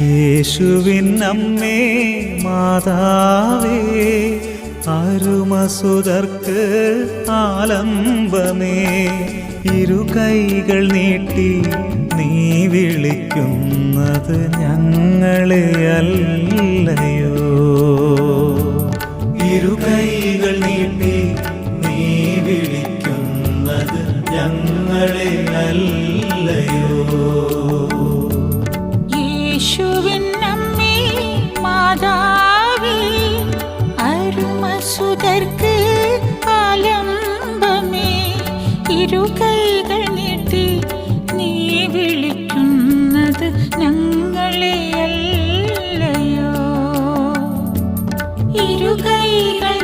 യേശുവിൻ അമ്മേ മാതാവേ അരുമസുതർക്ക് ആലംബമേ ഇരു കൈകൾ നീട്ടി നീ വിളിക്കുന്നത് ഞങ്ങളെ അല്ലയോ? ഇരു കൈകൾ നീട്ടി നീ വിളിക്കുന്നത് ഞങ്ങളെ അല്ലയോ? യേശുവിൻ മാതാവി മാതാവേ അരുമസുതർക്ക് ആലംബമേ. ഇരുകൈകൾ നീട്ടി നീ വിളിക്കുന്നത് ഞങ്ങളെയല്ലയോ ഇരുകൈകൾ ഇരു കൈകൾ